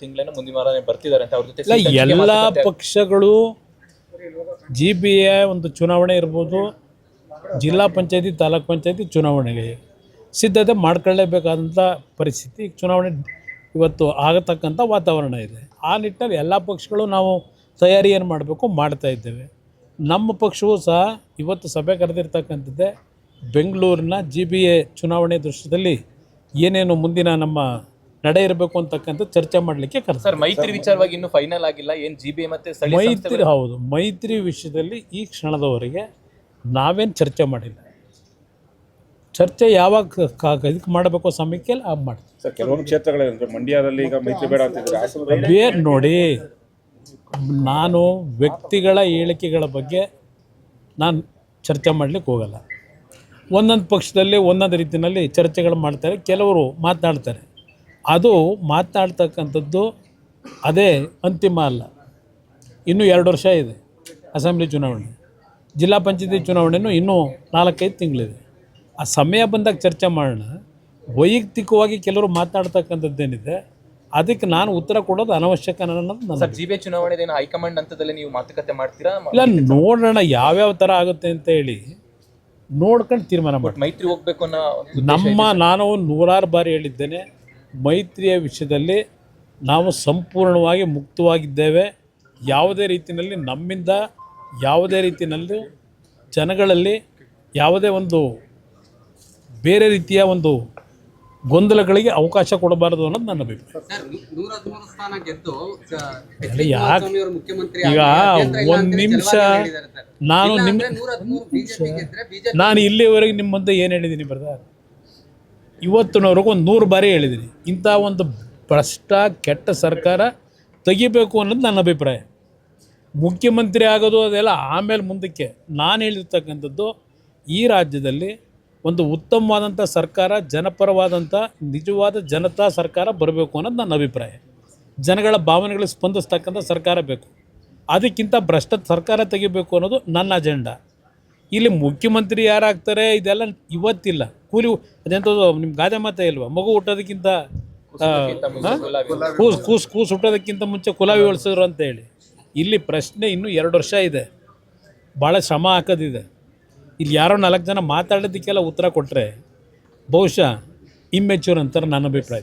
ತಿಂಗಳೇನೋ ಮುಂದಿನ ವಾರನೇ ಬರ್ತಿದ್ದಾರೆ ಅಂತ ಅವ್ರ ಜೊತೆ ಎಲ್ಲ ಪಕ್ಷಗಳು ಜಿ ಬಿ ಎ ಒಂದು ಚುನಾವಣೆ ಇರ್ಬೋದು ಜಿಲ್ಲಾ ಪಂಚಾಯತಿ ತಾಲೂಕ್ ಪಂಚಾಯತಿ ಚುನಾವಣೆಗೆ ಸಿದ್ಧತೆ ಮಾಡ್ಕೊಳ್ಳೇಬೇಕಾದಂಥ ಪರಿಸ್ಥಿತಿ ಚುನಾವಣೆ ಇವತ್ತು ಆಗತಕ್ಕಂಥ ವಾತಾವರಣ ಇದೆ. ಆ ನಿಟ್ಟಿನಲ್ಲಿ ಎಲ್ಲ ಪಕ್ಷಗಳು ನಾವು ತಯಾರಿ ಏನು ಮಾಡಬೇಕು ಮಾಡ್ತಾ ಇದ್ದೇವೆ. ನಮ್ಮ ಪಕ್ಷವೂ ಸಹ ಇವತ್ತು ಸಭೆ ಕರೆದಿರ್ತಕ್ಕಂಥದ್ದೇ ಬೆಂಗಳೂರಿನ ಜಿ ಬಿ ಎ ಚುನಾವಣೆ ದೃಶ್ಯದಲ್ಲಿ ಏನೇನು ಮುಂದಿನ ನಮ್ಮ ನಡೆ ಇರಬೇಕು ಅಂತಕ್ಕಂಥ ಚರ್ಚೆ ಮಾಡಲಿಕ್ಕೆ ಕರೆದ ಸರ್ ಮೈತ್ರಿ ವಿಚಾರವಾಗಿ ಇನ್ನೂ ಫೈನಲ್ ಆಗಿಲ್ಲ. ಏನು ಜಿ ಬಿ ಮತ್ತೆ ಸ್ಥಳೀಯ ಮೈತ್ರಿ ಸಂಸ್ಥೆಗಳು- ಹೌದು. ಮೈತ್ರಿ ವಿಷಯದಲ್ಲಿ ಈ ಕ್ಷಣದವರೆಗೆ ನಾವೇನು ಚರ್ಚೆ ಮಾಡಿಲ್ಲ. ಚರ್ಚೆ ಯಾವಾಗ ಇದಕ್ಕೆ ಮಾಡಬೇಕು ಸಮಯಕ್ಕೆ ಆಗ ಮಾಡ್ತೀವಿ. ಸರ್ ಕೆಲವೊಂದು ಕ್ಷೇತ್ರಗಳಿವೆ ಮಂಡ್ಯದಲ್ಲಿ ಈಗ ಮೈತ್ರಿ ಬೇಡ ಹಾಸನದಲ್ಲಿ? ಬೇರೆ ನೋಡಿ ನಾನು ವ್ಯಕ್ತಿಗಳ ಹೇಳಿಕೆಗಳ ಬಗ್ಗೆ ನಾನು ಚರ್ಚೆ ಮಾಡಲಿಕ್ಕೆ ಹೋಗಲ್ಲ. ಒಂದೊಂದು ಪಕ್ಷದಲ್ಲಿ ಒಂದೊಂದು ರೀತಿಯಲ್ಲಿ ಚರ್ಚೆಗಳು ಮಾಡ್ತಾರೆ. ಕೆಲವರು ಮಾತನಾಡ್ತಾರೆ. ಅದು ಮಾತನಾಡ್ತಕ್ಕಂಥದ್ದು ಅದೇ ಅಂತಿಮ ಅಲ್ಲ. ಇನ್ನೂ ಎರಡು ವರ್ಷ ಇದೆ ಅಸೆಂಬ್ಲಿ ಚುನಾವಣೆ. ಜಿಲ್ಲಾ ಪಂಚಾಯತಿ ಚುನಾವಣೆಯೂ ಇನ್ನೂ ನಾಲ್ಕೈದು ತಿಂಗಳಿದೆ. ಆ ಸಮಯ ಬಂದಾಗ ಚರ್ಚೆ ಮಾಡೋಣ. ವೈಯಕ್ತಿಕವಾಗಿ ಕೆಲವರು ಮಾತನಾಡ್ತಕ್ಕಂಥದ್ದೇನಿದೆ ಅದಕ್ಕೆ ನಾನು ಉತ್ತರ ಕೊಡೋದು ಅನವಶ್ಯಕ ಸರ್ ಜಿ ಬಿ ಚುನಾವಣೆ ಹೈಕಮಾಂಡ್ ಹಂತದಲ್ಲಿ ನೀವು ಮಾತುಕತೆ ಮಾಡ್ತೀರಾ? ಇಲ್ಲ ನೋಡೋಣ ಯಾವ್ಯಾವ ಥರ ಆಗುತ್ತೆ ಅಂತ ಹೇಳಿ ನೋಡ್ಕೊಂಡು ತೀರ್ಮಾನ ಮಾಡಿ ಮೈತ್ರಿ ಹೋಗ್ಬೇಕು ಅನ್ನೋ ನಮ್ಮ ನಾನು ನೂರಾರು ಬಾರಿ ಹೇಳಿದ್ದೇನೆ ಮೈತ್ರಿಯ ವಿಷಯದಲ್ಲಿ ನಾವು ಸಂಪೂರ್ಣವಾಗಿ ಮುಕ್ತವಾಗಿದ್ದೇವೆ. ಯಾವುದೇ ರೀತಿಯಲ್ಲಿ ನಮ್ಮಿಂದ ಯಾವುದೇ ರೀತಿಯಲ್ಲಿ ಜನಗಳಲ್ಲಿ ಯಾವುದೇ ಒಂದು ಬೇರೆ ರೀತಿಯ ಒಂದು ಗೊಂದಲಗಳಿಗೆ ಅವಕಾಶ ಕೊಡಬಾರದು ಅನ್ನೋದು ನನ್ನ ಅಭಿಪ್ರಾಯ. ಯಾಕೆ ಈಗ ಒಂದು ನಿಮಿಷ. ನಾನು ನಿಮ್ಮ ನಾನು ಇಲ್ಲಿವರೆಗೆ ನಿಮ್ಮ ಮುಂದೆ ಏನು ಹೇಳಿದ್ದೀನಿ ಬ್ರದರ್? ಇವತ್ತಿನವರೆಗೂ ಒಂದು ನೂರು ಬಾರಿ ಹೇಳಿದ್ದೀನಿ. ಇಂಥ ಒಂದು ಭ್ರಷ್ಟ, ಕೆಟ್ಟ ಸರ್ಕಾರ ತೆಗಿಬೇಕು ಅನ್ನೋದು ನನ್ನ ಅಭಿಪ್ರಾಯ. ಮುಖ್ಯಮಂತ್ರಿ ಆಗೋದು ಅದೆಲ್ಲ ಆಮೇಲೆ ಮುಂದಕ್ಕೆ ನಾನು ಹೇಳಿರ್ತಕ್ಕಂಥದ್ದು ಈ ರಾಜ್ಯದಲ್ಲಿ ಒಂದು ಉತ್ತಮವಾದಂಥ ಸರ್ಕಾರ, ಜನಪರವಾದಂಥ, ನಿಜವಾದ ಜನತಾ ಸರ್ಕಾರ ಬರಬೇಕು ಅನ್ನೋದು ನನ್ನ ಅಭಿಪ್ರಾಯ. ಜನಗಳ ಭಾವನೆಗಳಿಗೆ ಸ್ಪಂದಿಸ್ತಕ್ಕಂಥ ಸರ್ಕಾರ ಬೇಕು. ಅದಕ್ಕಿಂತ ಭ್ರಷ್ಟ ಸರ್ಕಾರ ತೆಗಿಬೇಕು ಅನ್ನೋದು ನನ್ನ ಅಜೆಂಡಾ. ಇಲ್ಲಿ ಮುಖ್ಯಮಂತ್ರಿ ಯಾರಾಗ್ತಾರೆ ಇದೆಲ್ಲ ಇವತ್ತಿಲ್ಲ. ಕೂಲಿ ಅದೆಂತ ನಿಮ್ಮ ಗಾದೆ ಮಾತೇ ಇಲ್ವಾ? ಮಗು ಹುಟ್ಟೋದಕ್ಕಿಂತ? ಕೂಸ್ ಕೂಸ್ ಕೂಸ್ ಹುಟ್ಟೋದಕ್ಕಿಂತ ಮುಂಚೆ ಕುಲಾವಿ ಉಳಿಸಿದ್ರು ಅಂತ ಹೇಳಿ ಇಲ್ಲಿ ಪ್ರಶ್ನೆ ಇನ್ನೂ ಎರಡು ವರ್ಷ ಇದೆ. ಭಾಳ ಶ್ರಮ ಹಾಕೋದಿದೆ. ಇಲ್ಲಿ ಯಾರೋ ನಾಲ್ಕು ಜನ ಮಾತಾಡೋದಕ್ಕೆಲ್ಲ ಉತ್ತರ ಕೊಟ್ಟರೆ ಬಹುಶಃ ಇಮ್ಮೆಚೂರ್ ಅಂತಾರೆ ನನ್ನ ಅಭಿಪ್ರಾಯ